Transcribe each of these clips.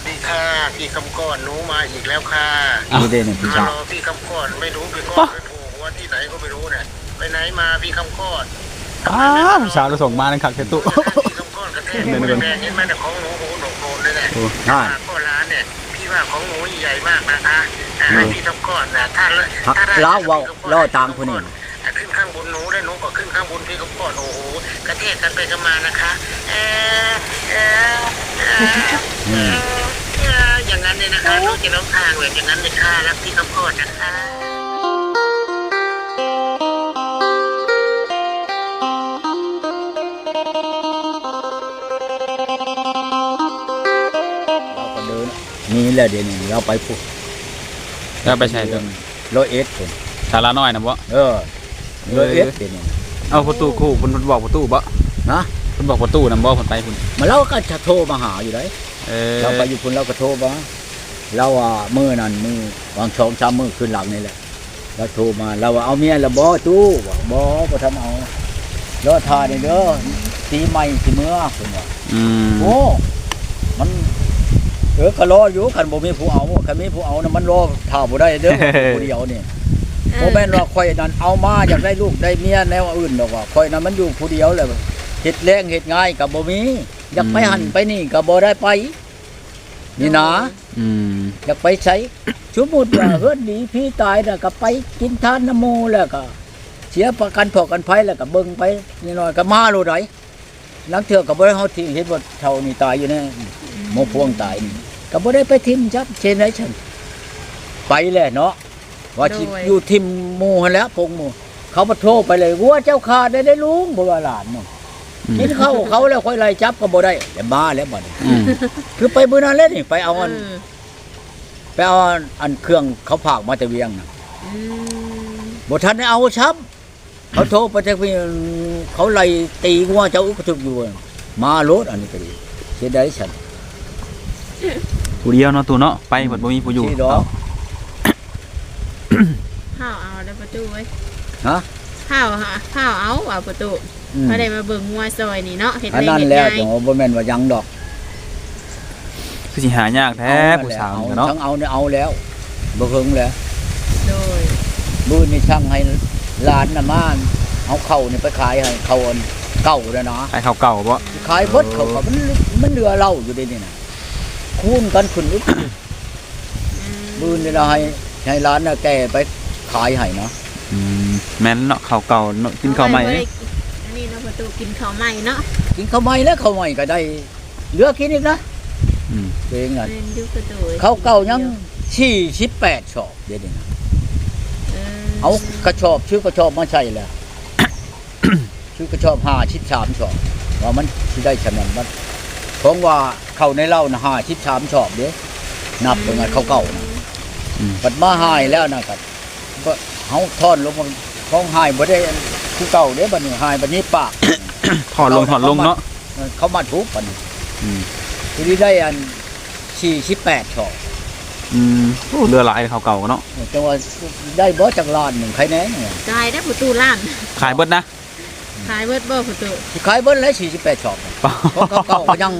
สดีค่ะพี่คำก้อนหนูมาอีกแล้วค่ะนี่เด้นี่พี่มาชารอพี่คำก้อนไม่รู้พี่ก้อนไปโผล่หัวที่ไหนก็ไม่รู้เนี่ยไปไหนมาพี่คำก้อนอ้าวผู้สาวเราส่งมาในขักเทตุ พี่คำก้อนกระแทกมือแรงเห็นไหมเนี่ยของหนูโหหนกโนนเลยเนี่ยใช่ก็ร้านเนี่ยพี่ว่าของหนูใหญ่มากนะคะอ่าให้พี่คำก้อนนะถ้าถ้าได้ลาวเว้าล่อตามคนนี้อะขึ้นข้างบนหนูได้หนูก็ขึ้นข้างบนพี่คำก้อนโอ้โหกระแทกกันไปกันมานะคะเออเออเออ อืมเอออย่างนั้นเลยนะคะลูกจะร้องทางแบบอย่างนั้นเลยค่ะรักพี่คำก้อนนะคะเราก็เดินนี่แหละเดี๋ยวนี้เราไปพูดแล้วไปใช้ตัวร้อยเอ็ดคนสาระน้อยนะบ่เออร้อยเอ็ดเดี๋ยวนี้เอาประตูคู่เพิ่นเพิ่นบอกประตูบ่นะเพิ่นบอกประตูนำบ่เพิ่นไปพุ่นมาเราก็จะโทรมาหาอยู่เลย เออเราไปอยู่คุณเราก็โทรมาเราว่ามือนั่นมือวางชองช้ำมือขึ้นหลังนี่แหละเราโทรมาเราว่าเอาเมียละบ่ตู้ว่าบ่บ่ทำเอารอทานี่เด้อตีใหม่สิเมื่อเพิ่นว่าอืมโอ้มันเออก็รออยู่คันบ่มีผู้เอาคันมีผู้เอานะมันรอท่าบ่ได้เด้อผู้เดียวนี่บ่แม่นว่าข่อยนั่นเอามาอยากได้ลูกได้เมียแนวอื่นดอกว่าข่อยนั้นมันอยู่ผู้เดียวเลยเฮ็ดแรงเฮ็ดง่ายก็บ่มี อยากไปหันไปนี่ก็บ่ได้ไป นี่นะอืมอยากไปใช้สมมุติว่าเฮือนดีพี่ตายน่ะก็ไปกินทานน้ำหมูแล้วก็ เสียประกันพอกันภัยแล้วก็เบิ่งไปนิดหน่อยก็มาโลดไดหลังเทื่อก็บ่ได้เฮาที่เห็นว่าเท่านี้ตายอยู่แน่หมอพวงตายนี่ก็บ่ได้ไปทิมจับเช่นไรฉันไปแหละเนาะว่าสิโดยอยู่ทิมหมู่หั่นแหล้วพงหมู่เขามาโทรไปเลยวัวเจ้าขาดได้ได้ลุงบ่ว่าหลานเนาะ กินข้าวเขาแล้วค่อยไล่จับก็บ่ได้แล้วบ้าแล้วบัดนี้อืมคือไปมื้อนั้นแล้วนี่ไปเอาอันเออไปเอาอันเครื่องเขาฝากมาแต่เวียงน่ะอืมบ่ทันได้เอาช้ำเขาโทรไปจากพี่เขาไล่ตีกูว่าเจ้าอุกทุกอยู่อะมารถอันนี้ก็ดีเสียดายฉันผู้เดียวเนาะตูเนาะไปเพิ่นบ่มีผู้อยู่ที่ดอก ข้าวเอาได้ประตูไว้ฮะ ข้าวหาข้าวเอาเอาประตูอืมเขาได้มาเบิ่งงัวซอยนี่เนาะเฮ็ดอันแรงนั้นเฮ็ดแล้วง่ายจังว่าบ่แม่นว่ายังดอกคือสิหายากแท้ผู้สาวเอานี่เนาะทั้งเอาเนี่ยเอาแล้วบ่เฮิงแล้ว โดยมื้อนี้ช่างให้หลานน่ะมาเอาเข้านี่ไปขายให้เขาอันเก่าแล้วนะขายข้าวเก่าบ่ขายเบิดเขาก็มันมันเหลือเหล้าอยู่ในนี่น่ะคูณกันขึ้นอีก อืมมื้อนี่เราให้ให้หลานน่ะแก่ไปขายให้เนาะอืม แม่นเนาะข้าวเก่าเนาะกินข้าวใหม่เอาไว้นี่บ่ได้อันนี้เนาะประตูกินข้าวใหม่เนาะกินข้าวใหม่แล้วข้าวใหม่ก็ได้เหลือกินอีกนะอืมเองอะเล่นอยู่ประตูข้าวเก่ายังสี่สิบแปดชอบเดี๋ยวนี้นะเออเอากระชอบชื่อกระชอบมาใช่แล้ว ชื่อกระชอบห้าชิดสามชอบว่ามันที่ได้ฉะนั้นมันของว่าเข้าในเหล้านะห้าชิดสามชอบเด้นับเป็นไงข้าวเก่านะ อืม บัดมาหายแล้วนะครับก็เฮาทอนลงมา ของหายบ่ได้อันคือเก่าเด้บัดนี้หายบัดนี้ปากถอดลงถอดลงเนาะเขามาทุบบัดนี้อืมทีนี้ได้อันสี่สิบแปดชอบอืมโอ้เรือหลายข้าวเก่าเนาะจังว่าได้บ่จากล้านหนึ่งใครแน่เนี่ยจ่ายได้ประตูล้าน ขายเบิดนะ ขายเบิดบ่ประตูสิขายเบิ้ลแล้วสี่สิบแปดชอบเพราะเขาเก่าก็ยัง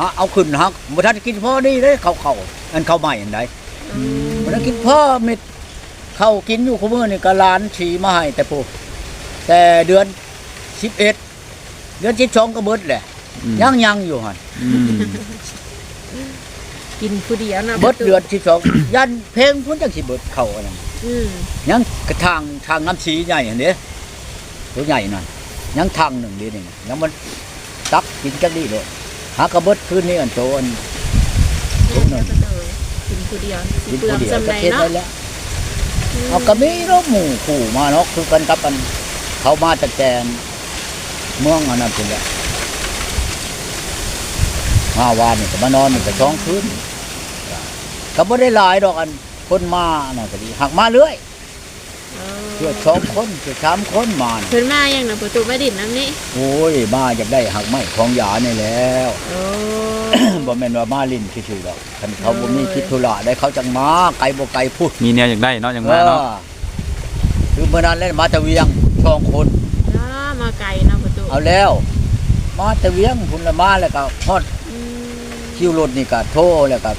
ฮะเอาขึ้นฮักบ่ทันกินพ่อนี่เลยเขาเขาอันเขาใหม่อันใดอืมบ่ทันกินพ่อเม็ด เขากินอยู่คุมื้อนี่ก็ล้านฉีมาให้แต่ผู้แต่เดือนสิบเอ็ดเดือนสิบสองก็เบิดแหละอืมยังยังอยู่หั่นอืมกินผู้เดียวนะเบิดประตูเดือนสิบสองยันเพลงพุ่นจังสิเบิดเข้าอันนั้นอืมยังกระทางทางน้ำสีใหญ่อันนี้ตัวใหญ่นั่นยังทางหนึ่งเดียวนี่นะยังมันตักกินจักดีเลยหากระเบิดคืนนี้อันโตอันประตูกินผู้เดียวสิกินเปลืคองนเดียวสำก็ไรเช็ดเนาะได้แล้ว เอากระมีรถหมู่ขู่มาเนาะคือกันกับอันเขามาจากแกนเมืองอันนั้นเป็นแหละมาวานนี่ก็มานอนนี่ก็ช่องคืนก็บ่ได้หลายดอกอันคนมาน่ะก็ดีหักมาเรื่อย เอเพื่ออสองคนเพื่อสามคนมาน่ะเพิ่นมายังนะประตูมาดินน้ำนี่โอ้ยมาอยากได้หักไม้ของยานี่แล้ว โอ้ บ่แม่นว่ามาลินซื่อๆดอกคันเขาบ่มีคิดธุระได้เขาจังมาไกลบ่ไกลพูดมีแนวอยากได้เนาะอย่างเอว่าเนาะอคือเมื่อนั้นเล่นมาแตะเวียงสองคน อ้ามาไกลเนาะประตูเอาแล้ว มาแตะเวียงพุ่นละมาแล้วก็ฮอด อืมคิวรถนี่ก็โทรแล้วก็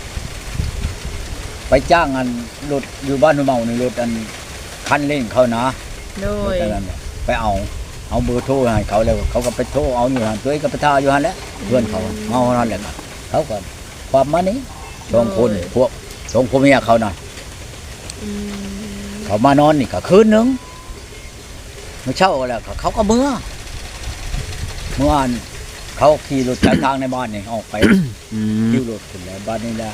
ไปจ้างอันรถอยู่บ้านหัวเมานี่รถอัน คันเร่งเขานะโดรถยอันนั้นน่ะไปเอาเอาเบอร์โทรให้เขาแล้วเขาก็ไปโทรเอาอยู่หันตัวเองก็ไปทาอยู่หันแหล้วเพื่อนเขาเมานั่นแหละก็เขาก็ความมานี้สองคนพวกสองคนเมียเขาน่ะ อืมเขามานอนนี่ก็คืนหนึงมาเช่าแล้วก็เขาก็เมื่อเมื่อวานเขาขี่รถจากทางในบ้านนี่ออกไป อืมขี่รถขึ้นแล้วบ้านนี่แหละ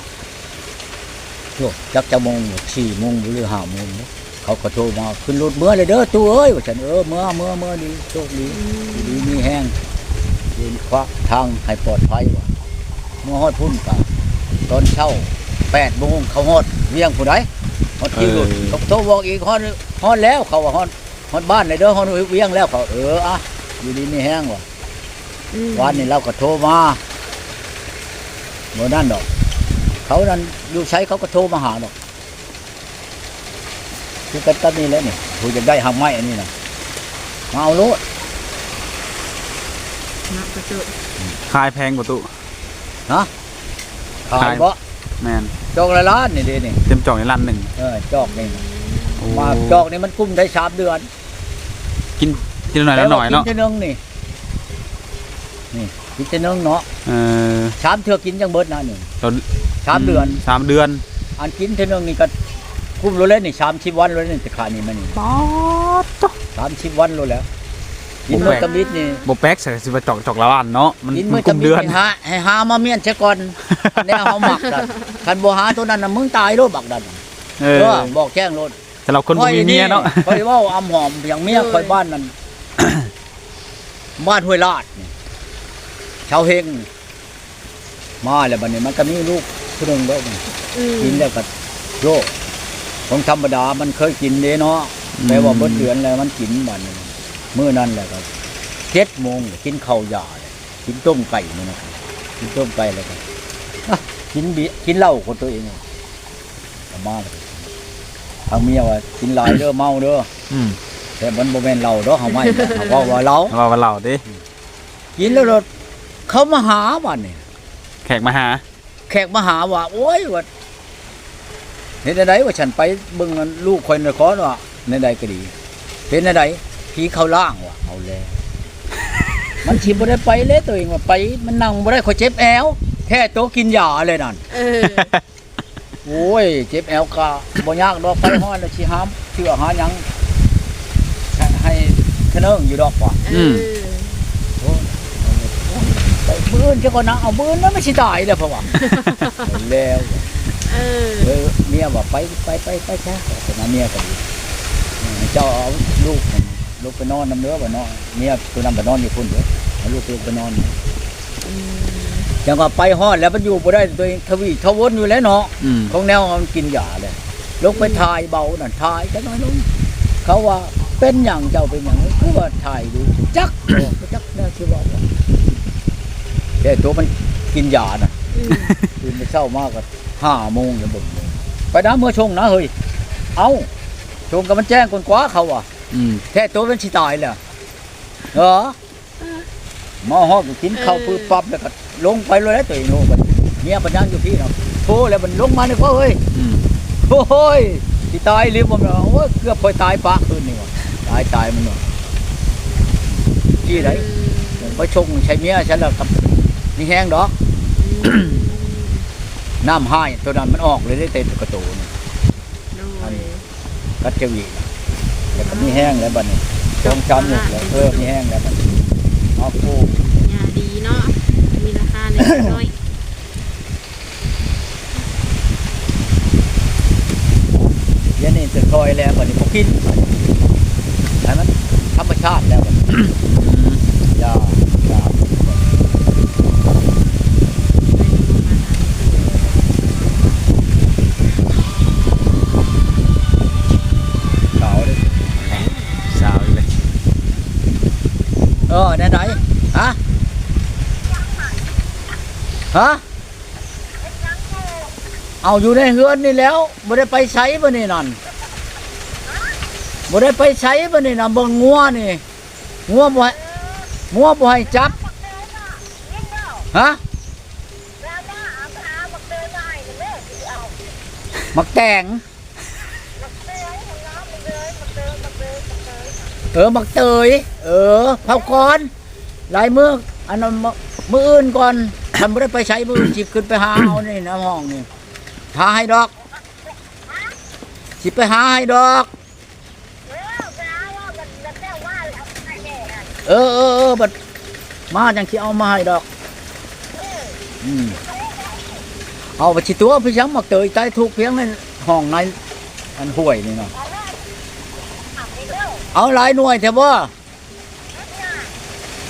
โยจักจะโมงสี่โมงหรือห้าโมงเนอะ เขาก็โทรมาขึ้นรถเมื่อเลยเด้อตู้เอ้ยว่าฉันเออเมื่อเมื่อเมื่อดีโชคดีดีมีแห้งยืนควักทางให้ปลอดภัยว่ะเมื่อฮอดพุ่นกับตอนเช้าแปดโมงเขาฮอดเวียงผู้ใดฮอดขี่รถเขาโทรบอกอีกฮอดฮอดแล้วเขาว่าฮอดฮอดบ้านเลยเด้อฮอดเวียงแล้วเขาเอออะอยู่ดีมีแห้งว่ะอืมวันนี้เราก็โทรมาโมนั่นดอก เขานั่นอยู่ใช้เขาก็โทรมาหาดอก คือกันตันนี่แหล้วนี่ผู้จะได้หางไม้อันนี้นะมาเอาโลดเนาะกระจุขายแพงกว่าตู้ขายขายบ่แม่นจอกละล้านนี่เดีนี่เต็มจ่องในร้านหนึ่งเออจอกนี่โอ้มาจอกนี่มันกุ้มได้สามเดือน กินกินหน่อยละหน่อยเนาะแต่ว่กินเท่านึงนี่นี่กินเท่านึงเนาะเออสามเทื่อกินจังเบิดนะนี่ตอนสามเดือนสามเดือน อันกินเท่านึงนี่ก็ กุ้มโลเลยนี่สามสิบวันโลเลยนี่จะขานี่มันนี่ป๊อดจ๊ะสามสิบวันรู้แล้วกินเมื่อตะมิดนี่บ่แป๊กใส่สิบจอกจอกละล้านเนาะมันกินมัเมื่อตะมิดเดือนนี่หาให้หามาเมียนเสียก่อนแน่เฮาหมักกันคันบ่หาตัวนั้นน่ะมึงตายโลดบักดันเออบอกแจ้งโลดแต่เราคนบ่มีเมียเนาะคอยเว้าอำหอมอย่างเมียคอยบ้านนั่นบ้านห้วยลาดนี่ชาวเฮงมาแล้วบัดนี้มันก็มีลูกผู้หนึงเด้อกินแล้วก็โรค ของธรรมดามันเคยกินเด้เนาะแม้ว่าเบิดเดือนแล้วมันกินบัดนี้มื้อนั้นแหละก็เจ็ดโมงกินข้าวยาเลยกินต้มไก่นี่นะครับกินต้มไก่แล้วก็อะกินเบียร์กินเหล้าคนตัวเองก็มาเลยทางเมียว่ากินหลายเด้อเมาเด้ออืมแต่มันบ่แม่นเหล้าดอกเฮาไม่นะเฮาว่าว่าเหล้าว่าว่าเราดิกินแล้วรถเขามาหาบัดนี้แขกมาหา แขกมาหาว่า โอ้ยว่า เห็นไดว่าฉันไปเบิ่งอันลูกคอยนครว่าในใดก็ดี เป็นไดผีเข้าล่างว่ะเอาแล้วมันสิบ่ได้ไปเลยตัวเองว่าไป มันนั่งบ่ได้ขอยเจ็บแอวแท้โตะกินยาเลยนั่นเออโอ้ย เจ็บแอวก็บ่ยากดอกไปฮ้อนแล้วสิหามเชื่อหาหยังให้ให้เทะเนิงอยู่ดอกว่ะเออโอ้ยไปมื้ออื่นเจ้าก็นะเอามื้อนั้นไม่สิตายแล้วเพราะว่าเอาแล้วเออเออเมียบอกไปไปไปไปแค่แต่มาเมียก็ดีเออเจ้าเอาลูกมันลูกไปนอนน้ำเนื้อบ่นอนเมียตัวนั้นไปนอนอยู่คนเดียวเอาลูกลูกไปนอนอืมจังก็ไปฮอดแล้วมันอยู่บ่ได้ตัวเองทวีทวนอยู่แล้วเนาะอืมของแนวมันกินยาเลยลูกไปถ่ายเบานั่นถ่ายจังน้อยลงเขาว่าเป็นอย่างเจ้าเป็นอย่างนี้คือว่าถ่ายดูจักโอ้จักแน่ชื่อว่าว่าแต่ตัวมันกินยาน่ะอืมตื่นไปเช้ามากก็ห้าโมงจะบ่งเลย ไปน้ำเมื่อชงนะเฮ้ยเอาชงกับมันแจ้งคนกว่าเขาอะอืมแท้ตัวมันสิตายแล้วเหรอมาฮอดก็กินข้าวปื้ปั๊บแล้วก็ลงไปเลยแล้วตัวเองลงไปเมียปัญญางอยู่พี่เนาะโธ่แล้วมันลงมาเนี่ยพ่อเอ้ยอืมโอ้ยสิตายหรือผมเนาะโอ้ยเกือบพอยตายปะคืนนี่ว่ะตายตายมันเนาะที่ไหนไปชงใช้เมียฉันแล้วกับนี่แห้งดอกอืม น้ำให้ตัวนั้นมันออกเลยได้เต็มกระตูนี่โดยกัดเจวีแต่ก็มีแห้งแล้วบัดนี้ตองจำอยู่แล้วเออมีแห้งแล้วบัดนี้เอาปูยาดีเนาะ มีราคาเล็กน้อยเดี๋ยวนี้จะคอยแล้วบัดนี้พวกกินให้มันธรรมชาติแล้วบัดนี้ยายาขาวเลย สาวอีกเลย เออไหนไหนฮะ ฮะเอาอยู่ในเฮือนนี่แล้วบ่ได้ไปใช้บ่นี่นั่นบ่ได้ไปใช้บ่นี่น่ะเบ่งงัวนี่งัวบ่งัวบ่ให้จับฮะมักแตงเออมักเตยเออเผาก่อนลายมืออันนั้นมื้อมืออื่นก่อน ทำไม่ได้ไปใช้มือจิบขึ้นไปหาเอานี่น้ำห้องนี่หาให้ดอกจิบไปหาให้ดอก เออเออเออบัดมาจังที่เอามาให้ดอกอืมเอาไปชิตัวพี่ช้างมักเตยใต้ทุกเพียงในห้องในอันห่วยนี่เนาะเอาหลายหน่วยเถอะบ่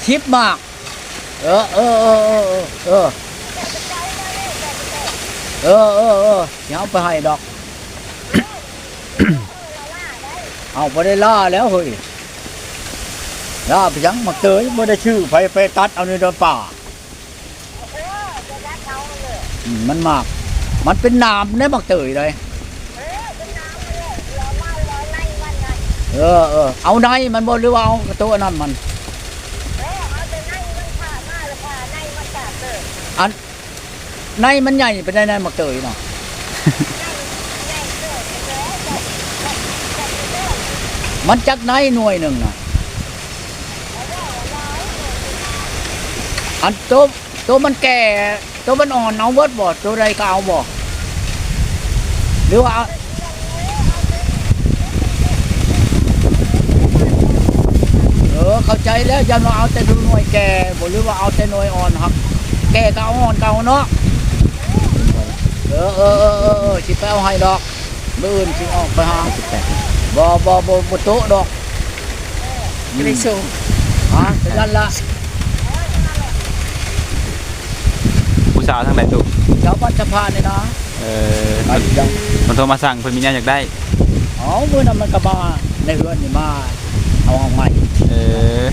ชิปมาก เออเออเออเออเออเออเออเดี๋ยวไปให้ดอก เอาไปได้ล่าแล้วเฮ้ยล่าไปยังมาเตยไม่ได้ชื่อไฟไฟตัดเอาในดอนป่ามันมาก มันเป็นน้ำได้มักเตยเลยเออเออเอาในมันบนหรือว่าเอาตัวนั้นมัน อันในมันใหญ่เป็นได้ในมักเตยเนาะมันจักในหน่วยหนึ่งนะอันตัวตัวมันแก่ตัวมันอ่อนเอาเวิร์ดบ่ตัวใดก็เอาบ่หรือว่าเออเข้าใจแล้วยันว่าเอาแต่ตัวหน่วยแก่บ่หรือว่าเอาแต่หน่วยอ่อนครับ kè cao hòn cao nó ơ ơ ơ ơ chị phải hai đọc lươn chị ông phải hòn bò bò bò một tố đọc cái này sâu hả cái gần là ผู้สาวทางไหนตุกเจ้าบ้านสะพานเลยนะเออมันโทรมาสั่งเพิ่นมีญาติอยากได้อ๋อมื้อนั้นมันก็มาในเรือนนี่มาเอาห้องใหม่เออ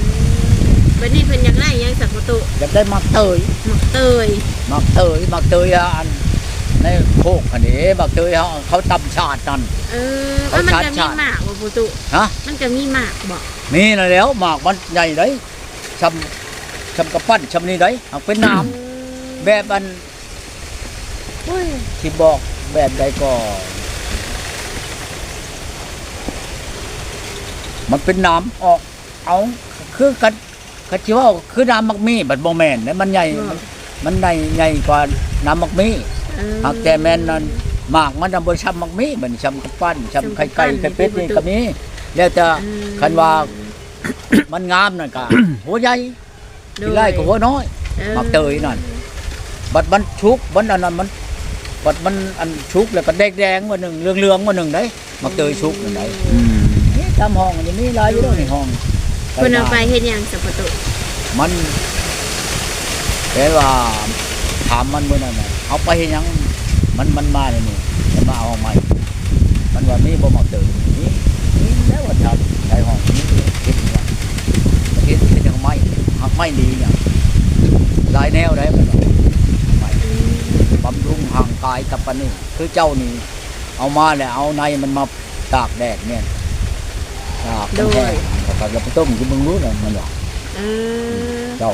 วันนี้เพิ่นอยากได้หยังสักประตูอยากได้มักเตยหมักเตยมักเตยมักเตยอะอันในโคกอันนี้มักเตยเขาเขาตำชาตินั่น เออว่ามันเอาจะชามีติ หมากบ่ประตูฮะมันจะมีหมากบ่มีนะแล้วหมากมันใหญ่เลยชำชำกระปั้นชำนี่เลยเอาเป็นน้ำแบบอันโอ้ยที่บอกแบบใดก็ มันเป็นน้ำออกเอาคือกัน กัชิว่าคือน้ำมักมีบัดโมแมนเนี่ยมันใหญ่มันมันใหญ่ใหญ่กว่าน้ำมักมีเออหากแต่แม่นนั่นหมากมันนำบนช้ำมักมีเหมือนช้ำกระปั้นช้ำไข่ไก่ไข่เป็ดนี่ก็มีแล้วแต่เออคันว่ามันงามนั่นก็หัวใหญ่ที่ไร่ก็หัวน้อยออมักเตยนั่นบัดมันชุกบัดอันนั้นมันบัดมันอันชุกแล้วก็แดงแดงๆมาหนึ่งเหลืองเหลืองๆมาหนึ่งได้มักเตยชุกนั่นได้อืมนี่ตามห้องอันนี้มีหลายอยู่แล้วในห้อง เพิ่นเอาไปเฮ็ดหยังสักประตูมันแต่ว่าถามมันเมื่อนั้นน่ะเอาไปเฮ็ดหยังมันมันมาเนี่ยนี่มันมาเอาใหม่มันว่ามีบ่มักเตยนี่นี่แล้วว่าทำใช้ห้องนี้คิดว่าคิดคิดยังไม่หักไม่ดีเนี่ยหลายแนวได้มันว่าไม่อืมบำรุงห่างกายกับปันนี่คือเจ้านี่เอามาแล้วเอาในมันมาตากแดดเนี่ย ตากมันแห้งแล้วก็เราไปต้มกินมึงรู้นะมันว่าเออเจ้า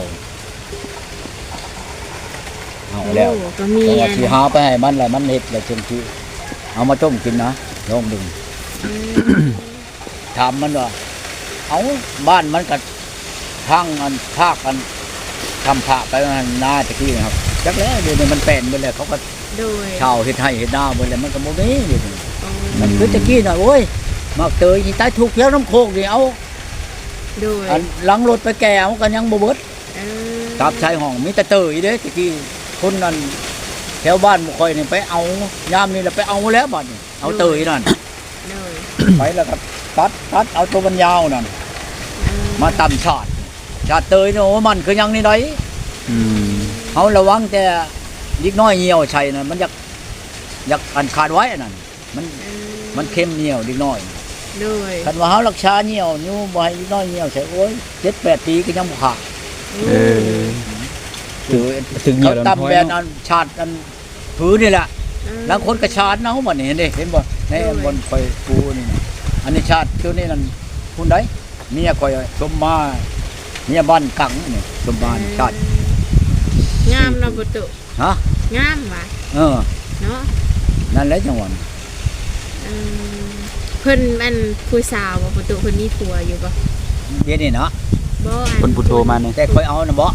เอาแล้วโอ้ก็มีแต่ว่าอันที่หาไปให้มันแหละมันเห็ดแล้วเช่นที่เอามาต้มกินนะลองดูอืมถามมันว่าเอาบ้านมันกับทางอันภาคกันทำผ้าไปมันนาตะกี้นะครับจักแล้วเดี๋ยวนี้มันแปลนไปเลยเขาก็โดยชาวเฮ็ดให้เฮ็ดหน้าไปเลยมันก็บ่มีเดี๋ยวนี้อ๋อมันคือตะกี้น่ะโอ้ย มักเตยที่ใต้ถูกเที่ยวน้ำโคกนี่เอาโดยอันหลังรถไปแก่เอากันยังบ่เบิดเออตามชายห้องมีแต่เตยเด้ตะกี้คนนั้นแถวบ้านบ่ค่อยนี่ไปเอายามนี่แหละไปเอาแล้วบัดนี้เอาเตยนั่น โดยไปแล้วก็ตัดตัดเอาตัวมันยาวนั่นเออมาตำชาติชาติเตยนี่โอ้มันคือหยังนี่ไดอืมเฮาระวังแต่ลิกน้อยเหี่ยวใช่นั่นมันอยากอยากอันขาดไว้อันนั่นมัน เออมันเข้มเหี่ยวลิกน้อย โดยคันว่าเฮารักษาเหี่ยวอยู่บ่ให้ลิกน้อยเหี่ยวใช่โอ้ย7-8ปีก็ยังบ่ขาดเออถือถึงเหนียเขาวแล้วตำแบนอันชาติอันผืนนี่แหละเออแล้วคนก็ชาติเนาะบ่นี่เห็นดิเห็นบ่ในโอ้ยบนคอยปูนี่นะอันนี้ชาติตัวนี้นั่นคุณใดเมียคอยชมมาเมียบ้านกังนี่ชมบ้านชาติงามเนาะประตูฮะงามว่ะเออเนาะนั่นแหละจังหวะเออเพิ่นมันผู้สาวบ่ประตูเพิ่นมีผัวอยู่บ่เดี๋ยวนี้เนาะบ่อัคนผู้โทรมาเนี่ยแต่ค่อยเอานะบ่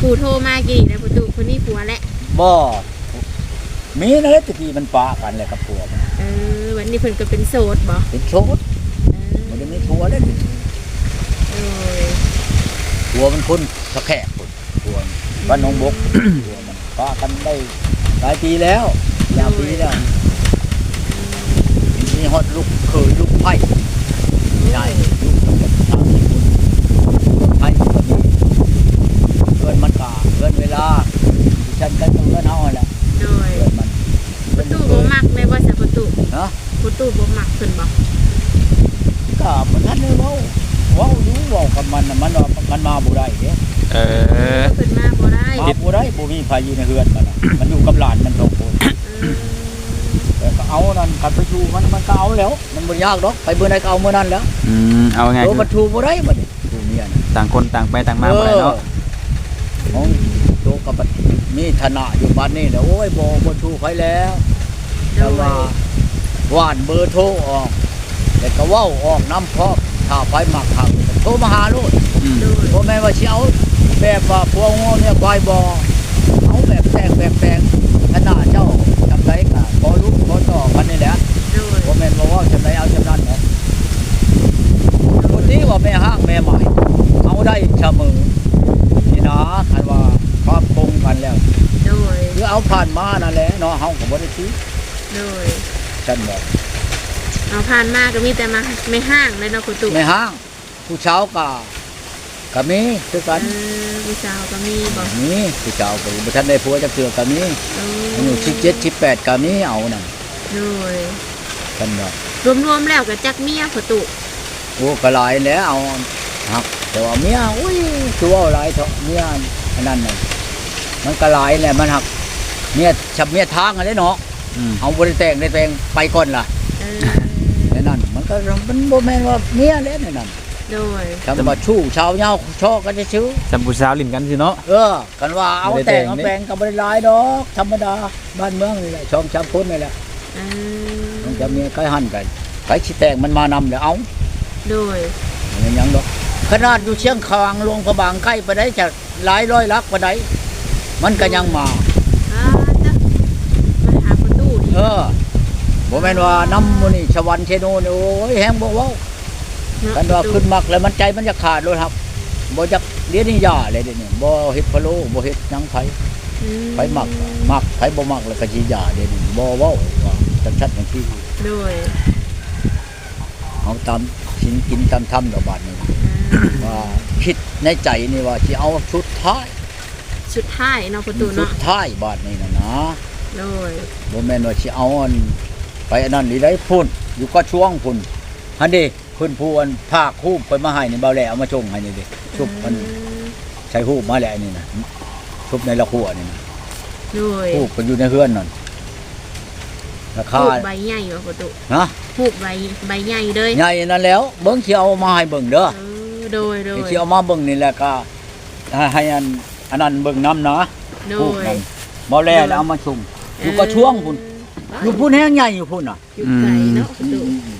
ผู้โทรมากี่แล้วประตูเพิ่นมีผัวแหละบ่มีนั่นแหละตะกี้มันปะกันแหละกับผัวมันเออวันนี้เพิ่นก็เป็นโสดบ่เป็นโชดเออมันจะมีผัวแล้วนี่โอ้ยผัวมันคนสะแขกพุ่นผัวมันบ้านหนองบกผัวมันปะกันได้หลายปีแล้วยาวปีแล้ว มีฮอดลูกเคยลูกไผ่ใหญ่ลูกกับชาวญี่ปุ่นไผ่ก็มีเกินมันกาเกินเวลาฉันกันต้องเงินเฮาแหละโดยเกินมันประตูบ่มักได้บ่ซะประตูเนาะประตูบ่มักเพิ่นบ่ก็มันทันได้เว้าเว้าอยู่เว้ากับมันน่ะมันว่ามันมาบ่ได้เด้เออเพิ่นมาบ่ได้มาบ่ได้บ่มีไผอยู่ในเฮือนมันมันอยู่กับหลานมันสองคน เออแต่ก็เอานั่นกันไปชูมันมันก็เอาแล้ว มันบ่ยากดอกไปเมื่อใดก็เอาเมื่อนั้นแล้วอืมเอาไงโตคือมันชูบ่ได้บัดนี้ชูเมียน่ะ ต่างคนต่างไปต่างมาบ่ได้เนาะเออของโตกับบัดมีฐานะอยู่บ้านนี้แล้วโอ้ยบ่บ่ชูไผแล้วโดแต่ยว่าว่านเบอร์โทรออกแล้วก็เว้าออกน้ำพร้อมถ้าไผมักหักโทรมาหาโลดอืมโดยบ่แม่นว่าสิเอาแบบว่าพวงงอเนี่ยควายบ่เอาแบบแต่งแบบแต่งขนาดเจ้าจำได้ก็พอรู้พอต่อกันนี่แหละ โดย บ่แม่นว่าเว่าจำได้เอาจำนั้นเนาะคนนี้ว่าแม่ห้างแม่ใหม่เอาได้เสมอนี่นะคันว่าความคงกันแล้ว โดย คือเอาผ่านมานั่นแหละเนาะเฮาก็บ่ได้ซื้อ โดย ฉันบอก เอา ผ่านมาก็มีแต่มาไม่ห้างเลยเนาะประตูแม่ห้าง ผู้เช้าก็ก็มีคือกันเออผู้สาวก็มีบ่มีผู้เช้าก็บ่ทันได้ผัวจักเทื่อก็มีเออายุ17 18ก็มีเอานั่นโดยฉันบอกรวมๆแล้วก็จักเมียประตูโอ้ก็หลายแล้วเอาหักแต่ว่าเมียอุ้ยคือว่าหลายเถอะเมียอันนั้นน่ะมันก็หลายแหละมันหักเมียฉับเมียทางอะไรเนาะอืมเอาบริแต่งได้แต่งไปก่อนล่ะ เออ ในนั้นมัน ก็มันบ่แม่นว่าเมียแล้วในนั้นโดยคำว่าชู้ชาวเหย้าชอกก็จะชื่อสัมผู้สาวลิ้นกันสิเนาะเออกันว่าเอาแต่งเอานี่แปลงก็บ่ได้หลายดอกธรรมดาบ้านเมืองนี่แหละช่องชามคนนี่แหละเอมันจะมีใครหั่นกันใครสิแต่งมันมานำแล้วเอาโดยมันยังดอกขนาดอยู่เชียงคางลงพระบางใกล้ไปได้จะหลายร้อยลักไปได้มันก็ยังมาอ่าจ้ะมาหาประตูนี่เออ บ่แม่นว่าน้ำมื้อนี่ชวันเชโนนี่โอ้ยแฮงบ่เว้าเนาะกันว่าขึ้นมักแล้วมันใจมันจะขาดเลยครับบ่จักเดี๋ยวนี้ยาเลยเดี๋ยวนี้บ่เฮ็ดพะโล้บ่เฮ็ดหยังไผอืไผมักมักไผบ่มักแล้วก็สิยาเดี๋ยวนี้บ่เว้าว่าจังชัดจังซี่โดยเอาตามสินกินตามธรรมดอกบาดนี้อ่าว่าคิดในใจนี่ว่าสิเอาสุดท้ายสุดท้ายเนาะประตูสุเนาะดท้ายบาดนี้นะนะโดยบ่แม่นว่าสิเอาอันไป อันนั้นหรือได้พุ่นอยู่ก็ช่วงพุ่นอันนี้เพิ่นผู้อันภาคฮูบไปมาให้นี่เบาแหล่เอามาชงให้นี่เด้ชุบมันใช้ฮูบมาแล้วนี่นะชุบในละขัวนี่นะโดยฮูบก็อยู่ในเฮือนนั่นราคาหูบใบใหญ่บ่ประตูนะหูบใบใบใหญ่เลยใหญ่นั่นแล้ว เบิ่งสิเอามาให้เบิ่งเด้อเออโดยโดยสิเอามาเบิ่งนี่แหละก็ให้อันอันนั้นเบิ่งนํนะโดฮูบยนั่นบ่แล้วแล้วเอามาชงอยู่ก็ช่วงพุ่น อยู่พุ่นแห้งใหญ่อยู่พุ่นน่ะอยู่ไกลเนาะประตูอืม